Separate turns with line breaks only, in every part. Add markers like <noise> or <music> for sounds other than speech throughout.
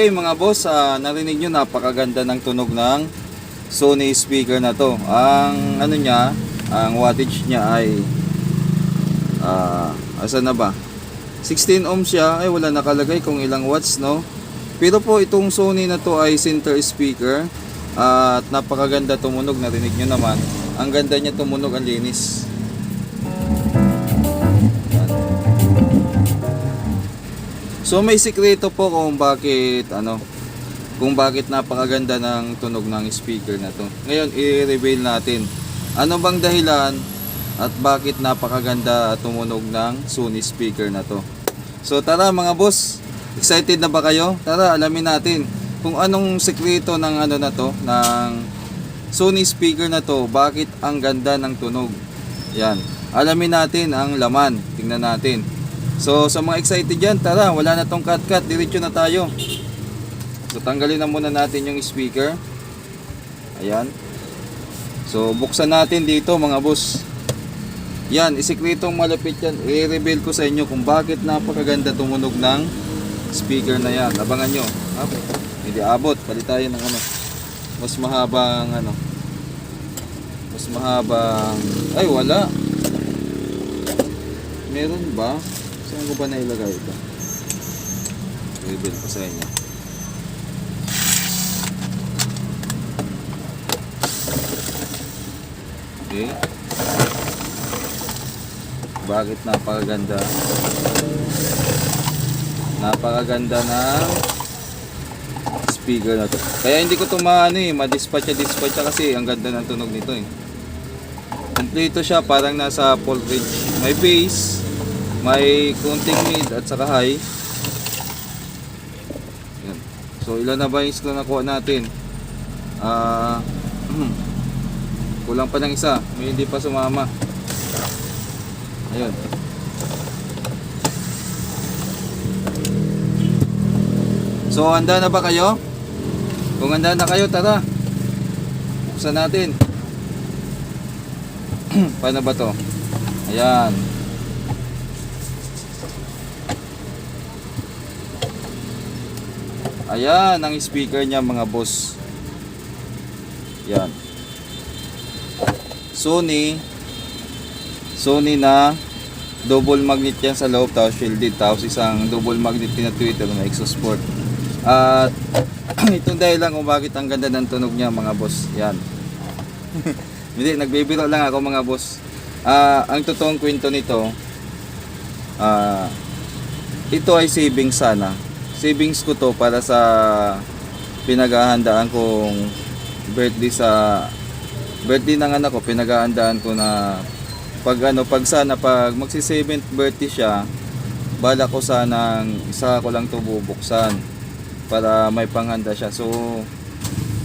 Okay mga boss, ah, narinig nyo napakaganda ng tunog ng Sony speaker na to. Ang ano niya, ang wattage niya ay ah asa na ba? 16 ohms siya, ay wala nakalagay kung ilang watts no. Pero po itong Sony na to ay center speaker at napakaganda tumunog, narinig nyo naman. Ang ganda niya tumunog, ang linis. So may sikreto po kung bakit ano kung bakit napakaganda ng tunog ng speaker na to. Ngayon i-reveal natin ano bang dahilan at bakit napakaganda tumunog ng Sony speaker na to. So tara mga boss, excited na ba kayo? Tara alamin natin kung anong sikreto ng ano na to ng Sony speaker na to, bakit ang ganda ng tunog. Yan. Alamin natin ang laman. Tingnan natin. So, sa mga excited dyan, tara, wala na tong cut-cut. Diretso na tayo. So, tanggalin na muna natin yung speaker. Ayan. So, buksan natin dito mga boss. Yan, isikretong malapit yan. I-reveal ko sa inyo kung bakit napakaganda tumunog ng speaker na yan. Abangan nyo. Okay. Hindi abot. Palit tayo ng ano. Mas mahabang ano. Mas mahabang... Ay, wala. Meron ba? Saan ko ba nailagay ito? Reveal ko sa inyo. Okay. Bakit napakaganda? Napakaganda ng speaker na to. Kaya hindi ko ito maano eh, ma-dispatcha dispatcha kasi ang ganda ng tunog nito eh. Kompleto siya, parang nasa full. May bass, may kunting mid at saka high. Yan. So ilan na ba yung na nakuha natin? Ah, kulang pa ng isa, may hindi pa sumama. Ayun. So handa na ba kayo? Kung handa na kayo, tara. Buksan natin. <clears throat> Paano ba to? Ayan. Ayan ang speaker niya mga boss. Yan. Sony Sony na double magnet yan sa loob tapos shielded tapos isang double magnet na Twitter na exhaust port. At <clears throat> itong dahilan kung bakit ang ganda ng tunog niya mga boss. Yan. <laughs> Hindi, nagbibiro lang ako mga boss. Ah, ang totoong kwento nito, ah, ito ay savings sana. Savings ko to para sa pinaghahandaan kong birthday sa birthday ng anak ko, pinaghahandaan ko na pag ano, pag sana pag magsi 7th birthday siya, bala ko sanang isa ko lang to bubuksan para may panghanda siya. So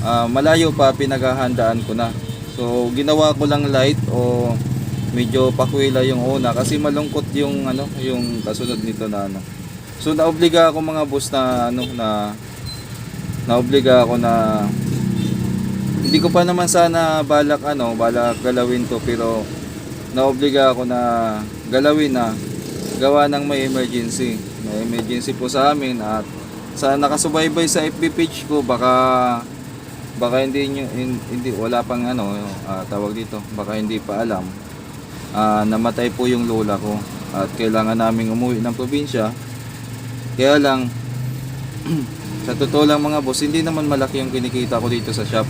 ah, malayo pa pinaghahandaan ko na. So ginawa ko lang light o medyo pakwila yung una kasi malungkot yung ano, yung kasunod nito na ano. So naobliga ako mga boss na ano na naobliga ako na hindi ko pa naman sana balak ano, balak galawin to pero naobliga ako na galawin na gawa ng may emergency. May emergency po sa amin at sa nakasubaybay sa FB page ko baka baka hindi nyo, hin- hindi wala pang ano ah, tawag dito baka hindi pa alam Ah, namatay po yung lola ko at kailangan naming umuwi ng probinsya kaya lang <clears throat> sa totoo lang mga boss hindi naman malaki yung kinikita ko dito sa shop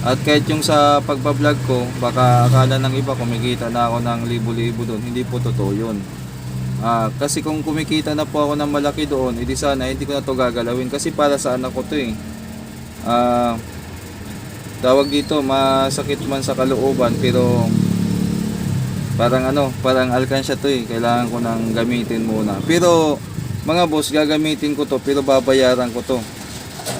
at kahit yung sa pagbablog ko baka akala ng iba kumikita na ako ng libo-libo doon hindi po totoo yun Ah, kasi kung kumikita na po ako ng malaki doon, edi sana hindi ko na to gagalawin kasi para sa anak ko to eh. Ah, tawag dito, masakit man sa kalooban pero parang ano, parang alkansya to eh. Kailangan ko nang gamitin muna. Pero mga boss, gagamitin ko to pero babayaran ko to.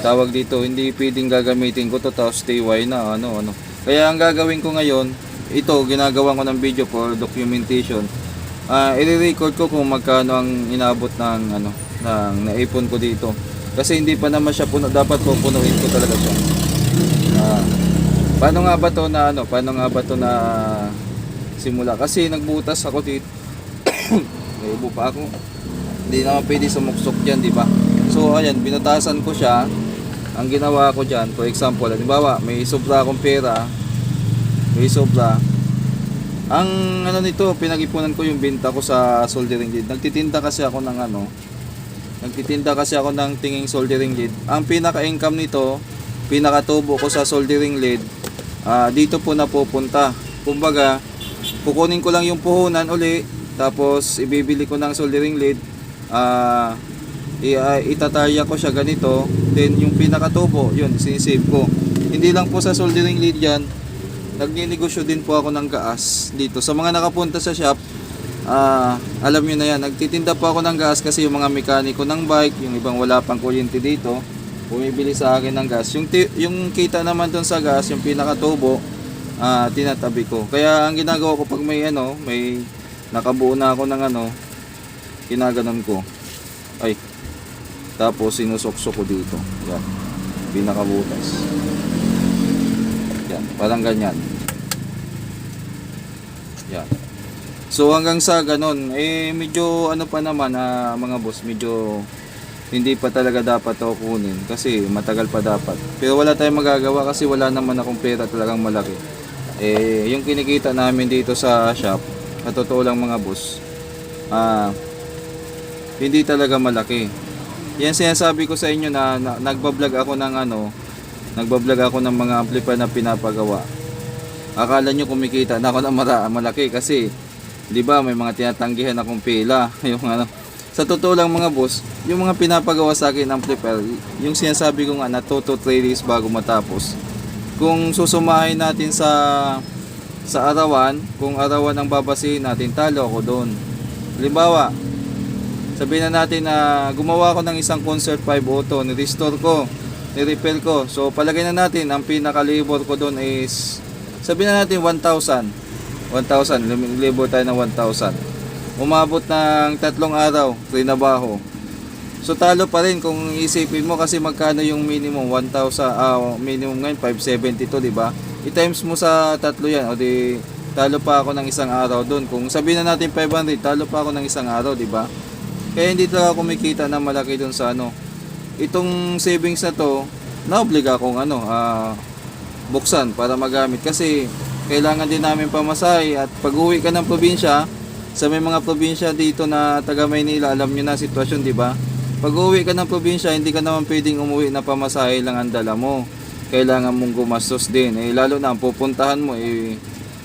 Tawag dito, hindi pwedeng gagamitin ko to tapos why na ano ano. Kaya ang gagawin ko ngayon, ito ginagawa ko ng video for documentation. Ah, i-record ko kung magkano ang inabot ng ano ng naipon ko dito. Kasi hindi pa naman siya puno, dapat pupunuin ko talaga siya. Ah, paano nga ba to na ano? Paano nga ba to na simula? Kasi nagbutas ako dito. May ubo pa ako. Hindi naman pwede sumuksok diyan, di ba? So ayan, binutasan ko siya. Ang ginawa ko dyan, for example, halimbawa, may sobra akong pera, may sobra. Ang ano nito, pinag-ipunan ko yung binta ko sa soldering lead. Nagtitinda kasi ako ng ano, nagtitinda kasi ako ng tinging soldering lead. Ang pinaka-income nito, pinakatubo ko sa soldering lead, ah, dito po napupunta. Kumbaga, kukunin ko lang yung puhunan uli, tapos ibibili ko ng soldering lead, ah, i- ah, ko siya ganito, then yung pinakatubo, yun, sinisave ko. Hindi lang po sa soldering lead yan, nagninegosyo din po ako ng gas dito. Sa mga nakapunta sa shop, ah, alam nyo na yan, nagtitinda po ako ng gas kasi yung mga mekaniko ng bike, yung ibang wala pang kuryente dito, bumibili sa akin ng gas. Yung, yung kita naman doon sa gas, yung pinakatubo, ah, tinatabi ko. Kaya ang ginagawa ko pag may ano, may nakabuo na ako ng ano, kinaganon ko. Ay, tapos sinusokso ko dito. Yan. Pinakabutas. Yan. Parang ganyan. Yan. So hanggang sa ganun, eh medyo ano pa naman ah, mga boss, medyo hindi pa talaga dapat ako kunin kasi matagal pa dapat. Pero wala tayong magagawa kasi wala naman akong pera talagang malaki. Eh yung kinikita namin dito sa shop, sa totoo lang mga boss, ah hindi talaga malaki. Yan sinasabi ko sa inyo na, na nagbablog ako ng ano, nagbablog ako ng mga amplifier na pinapagawa. Akala nyo kumikita na ako ng malaki kasi 'di ba may mga tinatanggihan akong pila, <laughs> yung ano. Sa totoo lang mga boss, yung mga pinapagawa sa akin amplifier, yung sinasabi ko nga na 2 to 3 days bago matapos. Kung susumahin natin sa sa arawan, kung arawan ang babasihin natin, talo ako doon. Halimbawa, sabihin na natin na gumawa ako ng isang concert 5 auto, ni-restore ko, ni-repair ko. So palagay na natin, ang pinaka-labor ko doon is, sabihin na natin 1,000. 1,000, labor tayo ng 1,000. Umabot ng tatlong araw, trinabaho. So talo pa rin kung isipin mo kasi magkano yung minimum 1,000 ah minimum ngayon 572 di ba? I-times mo sa tatlo yan o di talo pa ako ng isang araw doon. Kung sabihin na natin 500, talo pa ako ng isang araw, di ba? Kaya hindi talaga kumikita na malaki doon sa ano. Itong savings na to, naobliga akong ano, ah, buksan para magamit kasi kailangan din namin pamasahe at pag uwi ka ng probinsya, sa may mga probinsya dito na taga Maynila, alam nyo na sitwasyon, di ba? Pag uwi ka ng probinsya, hindi ka naman pwedeng umuwi na pamasahe lang ang dala mo. Kailangan mong gumastos din. Eh, lalo na ang pupuntahan mo, eh,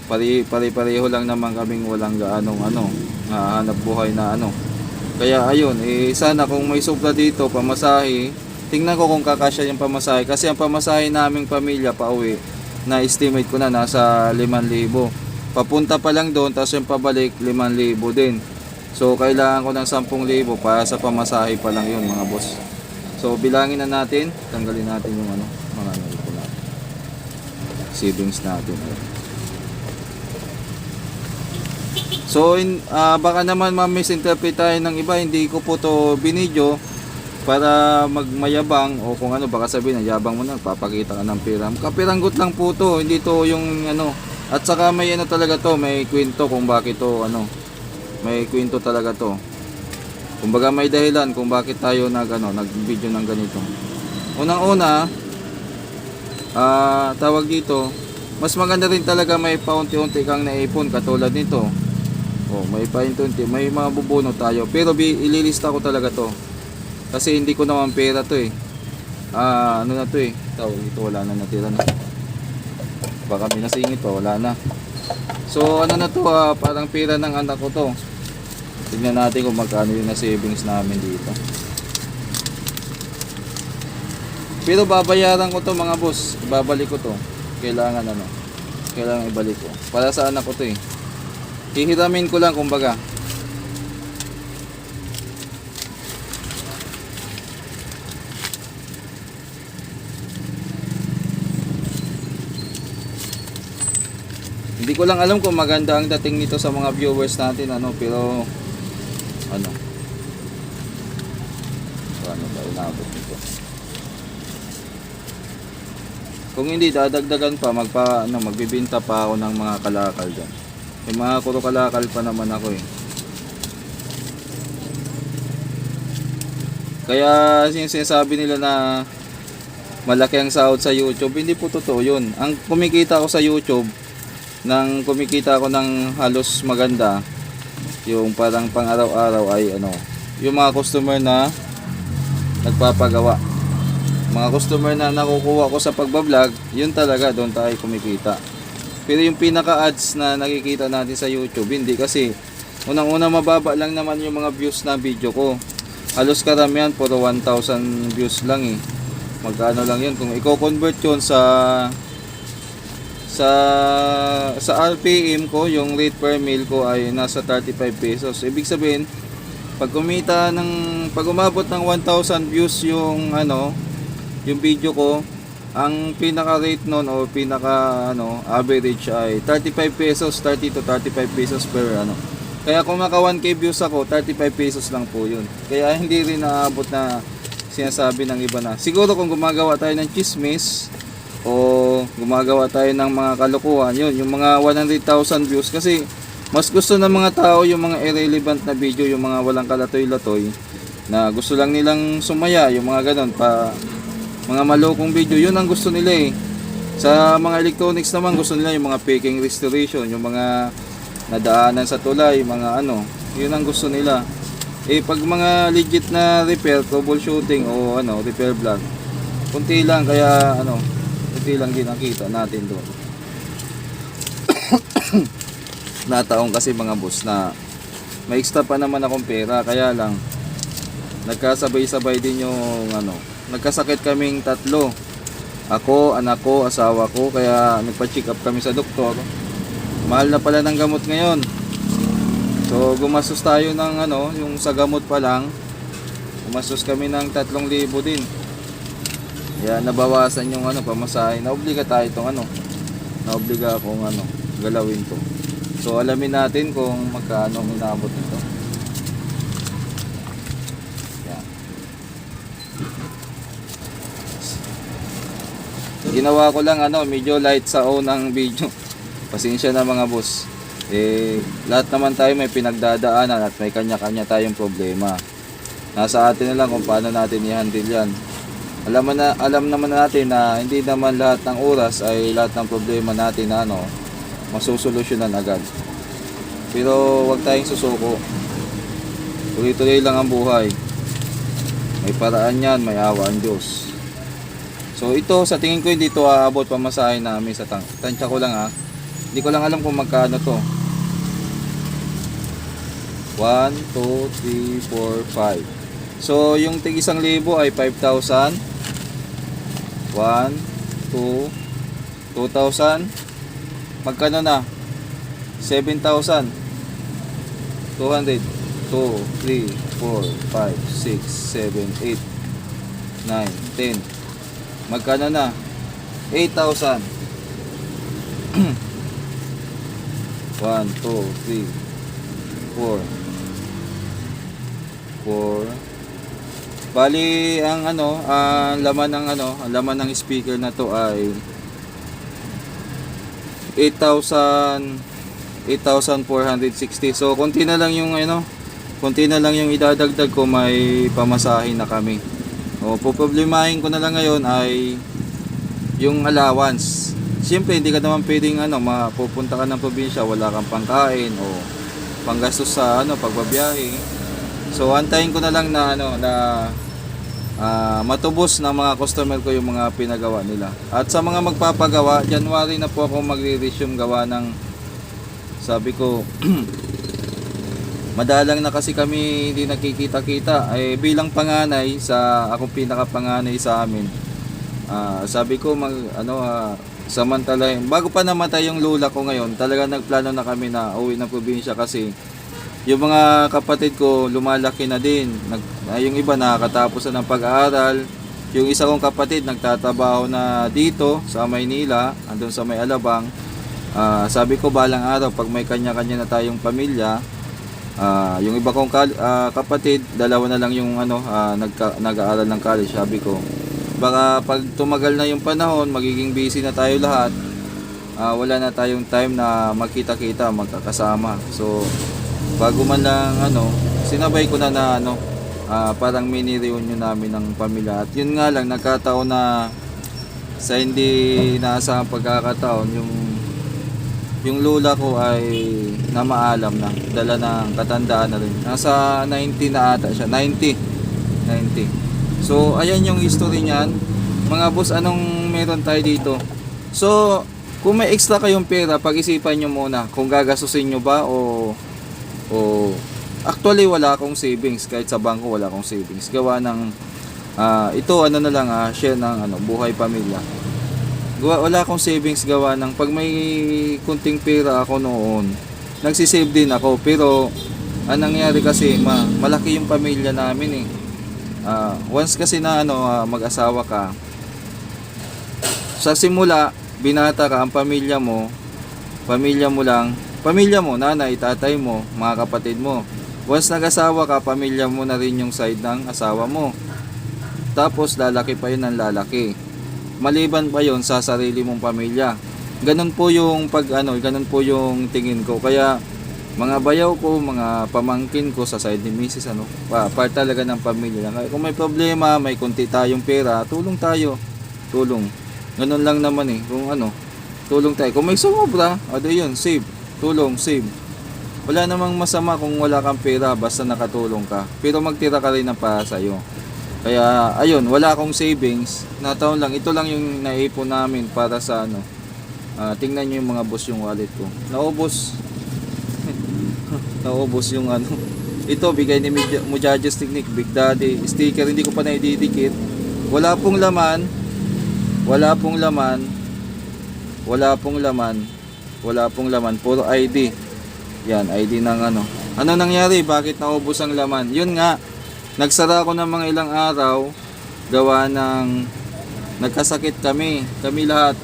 pare, pare-pareho lang naman kaming walang gaanong ano, hanap buhay na ano. Kaya ayun, eh, sana kung may sobra dito, pamasahe, tingnan ko kung kakasya yung pamasahe. Kasi ang pamasahe naming pamilya pa uwi, na estimate ko na nasa 5,000. Papunta pa lang doon, tapos yung pabalik 5,000 din. So, kailangan ko ng 10,000 para sa pamasahe pa lang yun mga boss. So, bilangin na natin, tanggalin natin yung ano, mga ano natin. Savings natin. So, in, ah, baka naman ma-misinterpret tayo ng iba, hindi ko po to binidyo para magmayabang o kung ano baka sabihin yabang mo na papakita ka ng pera. Kapiranggot lang po to, hindi to yung ano. At saka may ano talaga to, may kwento kung bakit to ano. May kwento talaga to. Kumbaga may dahilan kung bakit tayo nag ano, nag-video ng ganito. Unang-una, ah tawag dito, mas maganda rin talaga may paunti-unti kang naipon katulad nito. Oh, may paunti-unti, may mga bubuno tayo. Pero ililista ko talaga to. Kasi hindi ko naman pera to eh. Ah, ano na to eh. Tawag ito wala na natira na. Baka may nasingit pa, wala na. So ano na to ah, parang pera ng anak ko to. Tignan natin kung magkano yung na savings namin dito. Pero babayaran ko to mga boss. Babalik ko to. Kailangan ano. Kailangan ibalik ko. Para sa anak ko to eh. Hihiramin ko lang kumbaga. Hindi ko lang alam kung maganda ang dating nito sa mga viewers natin ano pero ano. Paano ba inabot nito? Kung hindi dadagdagan pa magpa ano magbibenta pa ako ng mga kalakal diyan may mga kuro kalakal pa naman ako eh Kaya yung sinasabi nila na malaki ang sahod sa YouTube, hindi po totoo yun. Ang kumikita ko sa YouTube, nang kumikita ko ng halos maganda, yung parang pang araw-araw ay ano, yung mga customer na nagpapagawa. Mga customer na nakukuha ko sa pagbablog, yun talaga doon tayo kumikita. Pero yung pinaka-ads na nakikita natin sa YouTube, hindi kasi unang-una mababa lang naman yung mga views na video ko. Halos karamihan puro 1,000 views lang eh. Magkano lang yun kung i-convert yun sa sa sa RPM ko, yung rate per meal ko ay nasa 35 pesos. Ibig sabihin, pag kumita ng pag umabot ng 1,000 views yung ano, yung video ko, ang pinaka rate noon o pinaka ano, average ay 35 pesos, 30 to 35 pesos per ano. Kaya kung maka 1k views ako, 35 pesos lang po 'yun. Kaya hindi rin naabot na sinasabi ng iba na. Siguro kung gumagawa tayo ng chismis o gumagawa tayo ng mga kalokohan, 'yun, yung mga 100,000 views kasi mas gusto ng mga tao yung mga irrelevant na video, yung mga walang kalatoy-latoy na gusto lang nilang sumaya, yung mga ganon pa mga malokong video, yun ang gusto nila eh. Sa mga electronics naman, gusto nila yung mga faking restoration, yung mga nadaanan sa tulay, mga ano, yun ang gusto nila. Eh pag mga legit na repair, troubleshooting o ano, repair vlog, kunti lang kaya ano, kunti lang din ang kita natin doon. <coughs> Nataong kasi mga boss na may extra pa naman akong pera, kaya lang nagkasabay-sabay din yung ano, nagkasakit kaming tatlo. Ako, anak ko, asawa ko, kaya nagpa-check up kami sa doktor. Mahal na pala ng gamot ngayon. So, gumastos tayo ng ano, yung sa gamot pa lang, gumastos kami ng 3,000 din. Kaya nabawasan yung ano, pamasahe. Naobliga tayo itong ano, naobliga akong ano, galawin to. So, alamin natin kung magkano ang inabot nito. Yan. Ginawa ko lang ano, medyo light sa unang video. Pasensya na mga boss. Eh, lahat naman tayo may pinagdadaanan at may kanya-kanya tayong problema. Nasa atin na lang kung paano natin i-handle yan. Alam, na, alam naman natin na hindi naman lahat ng oras ay lahat ng problema natin na ano, masusolusyonan agad. Pero wag tayong susuko. Tuloy-tuloy lang ang buhay. May paraan yan, may awa ang Diyos. So ito, sa tingin ko hindi ito aabot pamasahe namin sa tang tansya ko lang ha. Hindi ko lang alam kung magkano to. 1, 2, 3, 4, 5. So yung tig isang libo ay 5,000. 1, 2, 2,000. Magkano na? 7,000. 200. 2, 3, 4, 5, 6, 7, 8, 9, 10. Magkano na? 8,000. 1, 2, 3, 4, 4. Bali, ang ano, ang laman ng ano, ang laman ng speaker na to ay 8,000 8,460. So, konti na lang yung ano, konti na lang yung idadagdag ko may pamasahe na kami. O, poproblemahin ko na lang ngayon ay yung allowance. Siyempre, hindi ka naman pwedeng ano, mapupunta ka ng probinsya, wala kang pangkain o panggastos sa ano, pagbabiyahe. So, antayin ko na lang na ano, na ah, matubos ng mga customer ko yung mga pinagawa nila. At sa mga magpapagawa, January na po ako magre-resume gawa ng sabi ko <clears throat> madalang na kasi kami hindi nakikita-kita. Eh bilang panganay sa akong pinakapanganay sa amin ah, sabi ko mag ano ah, samantalahin bago pa namatay yung lula ko ngayon talaga nagplano na kami na uwi ng probinsya kasi yung mga kapatid ko lumalaki na din. Nag, ah, yung iba nakakatapos na ng pag-aaral. Yung isa kong kapatid nagtatrabaho na dito sa Maynila andun sa May Alabang. Ah, sabi ko balang araw pag may kanya-kanya na tayong pamilya, ah, yung iba kong ah, kapatid, dalawa na lang yung ano, ah, nagka- nag-aaral ng college, sabi ko. Baka pag tumagal na yung panahon, magiging busy na tayo lahat. ah, wala na tayong time na magkita-kita, magkakasama. So, bago man lang ano, sinabay ko na na ano, ah, parang mini reunion namin ng pamilya. At yun nga lang, nagkataon na sa hindi naasahang pagkakataon, yung yung lula ko ay namaalam na. Dala ng katandaan na rin. Nasa 90 na ata siya. 90. 90. So, ayan yung history niyan. Mga boss, anong meron tayo dito? So, kung may extra kayong pera, pag-isipan nyo muna kung gagastusin nyo ba o o actually wala akong savings kahit sa bangko wala akong savings gawa ng ah, ito ano na lang ah, share ng ano buhay pamilya wala akong savings gawa ng pag may kunting pera ako noon nagsisave din ako. Pero anong nangyari kasi ma, malaki yung pamilya namin eh. Ah, once kasi na ano ah, mag-asawa ka sa simula binata ka ang pamilya mo pamilya mo lang pamilya mo nanay tatay mo mga kapatid mo. Once nag-asawa ka pamilya mo na rin yung side ng asawa mo. Tapos lalaki pa yun ng lalaki maliban pa yon sa sarili mong pamilya ganun po yung pag ano ganun po yung tingin ko kaya mga bayaw ko, mga pamangkin ko sa side ni Mrs. ano, pa, part talaga ng pamilya lang. Kung may problema, may kunti tayong pera, tulong tayo. Tulong. Ganun lang naman eh. Kung ano, tulong tayo. Kung may sumobra, ano yun, save. Tulong, save. Wala namang masama kung wala kang pera basta nakatulong ka. Pero magtira ka rin ng para sa'yo. Kaya, ayun, wala akong savings. Nataon lang, ito lang yung naipon namin para sa ano. Ah, tingnan nyo yung mga boss yung wallet ko. Naubos. <laughs> Naubos yung ano. Ito, bigay ni Mujaj- Mujajas Technique, Big Daddy. Sticker, hindi ko pa naididikit. Wala pong laman. Wala pong laman. Wala pong laman. Wala pong laman. Puro ID. Yan, ID ng ano. Ano nangyari? Bakit naubos ang laman? Yun nga, nagsara ako ng mga ilang araw. Gawa ng nagkasakit kami. Kami lahat.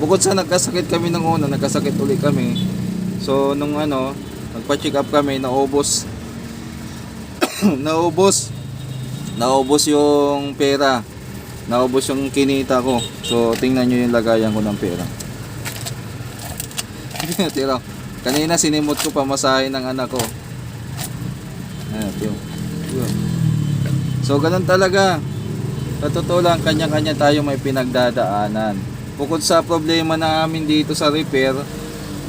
Bukod sa nagkasakit kami ng una, nagkasakit ulit kami. So, nung ano, nagpa-check up kami, naubos. <coughs> naubos. Naubos yung pera. Naubos yung kinita ko. So, tingnan nyo yung lagayan ko ng pera. <laughs> Tira. Kanina sinimot ko pamasahe ng anak ko. Ayan, yun. Yun. So, ganun talaga. Sa totoo lang, kanya-kanya tayo may pinagdadaanan. Bukod sa problema namin dito sa repair,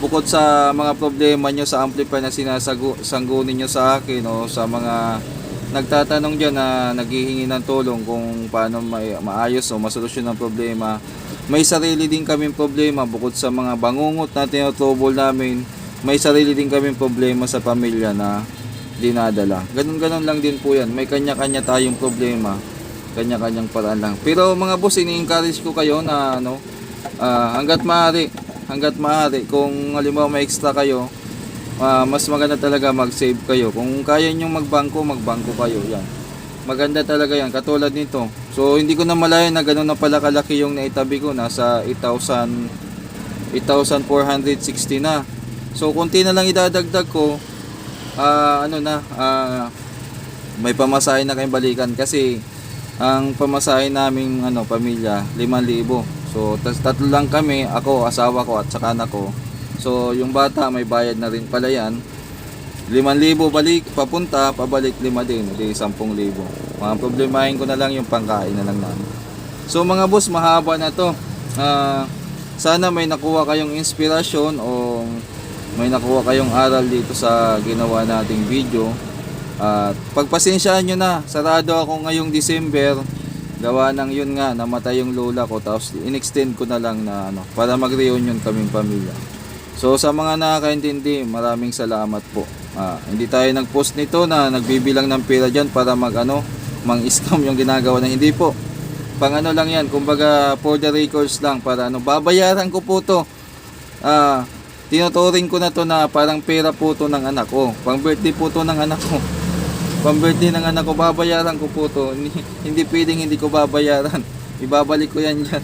bukod sa mga problema nyo sa amplifier na sinasanggunin nyo sa akin o sa mga nagtatanong dyan na naghihingi ng tulong kung paano may, maayos o masolusyon ng problema, may sarili din kaming problema bukod sa mga bangungot na tinutubol namin, may sarili din kaming problema sa pamilya na dinadala. Ganun-ganun lang din po yan. May kanya-kanya tayong problema. Kanya-kanyang paraan lang. Pero mga boss, ini-encourage ko kayo na ano, ah, hanggat maaari, hanggat maaari, kung halimbawa may extra kayo, ah, mas maganda talaga mag-save kayo. Kung kaya nyo magbangko, magbangko kayo. Yan. Maganda talaga yan. Katulad nito. So, hindi ko na malaya na gano'n na pala kalaki yung naitabi ko. Nasa 8,000 8,460 na. So, kunti na lang idadagdag ko. Ah, ano na, ah, may pamasahe na kayong balikan kasi ang pamasahe naming ano, pamilya, 5,000. So, tatlo lang kami, ako, asawa ko at saka anak ko. So, yung bata may bayad na rin pala yan. 5,000 balik, papunta, pabalik 5 din, di 10,000. Mga problemahin ko na lang yung pangkain na lang namin. So mga boss, mahaba na to. Ah, sana may nakuha kayong inspirasyon o may nakuha kayong aral dito sa ginawa nating video. At pagpasensyaan nyo na, sarado ako ngayong December. Gawa ng yun nga, namatay yung lola ko. Tapos in-extend ko na lang na ano, para mag-reunion kaming pamilya. So sa mga nakakaintindi, maraming salamat po. Ah, hindi tayo nag-post nito na nagbibilang ng pera dyan para mag ano, mang-scam yung ginagawa na hindi po. Pang ano lang yan, kumbaga for the records lang para ano, babayaran ko po to. Ah, tinuturing ko na to na parang pera po to ng anak ko. Pang birthday po to ng anak ko. <laughs> Pang birthday ng anak ko, babayaran ko po to. <laughs> Hindi, pwedeng hindi ko babayaran. <laughs> Ibabalik ko yan dyan.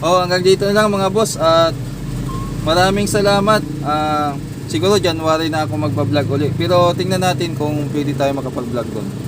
Oh, hanggang dito lang mga boss. At maraming salamat. Ah, siguro January na ako magpa-vlog ulit. Pero tingnan natin kung pwede tayo makapag-vlog doon.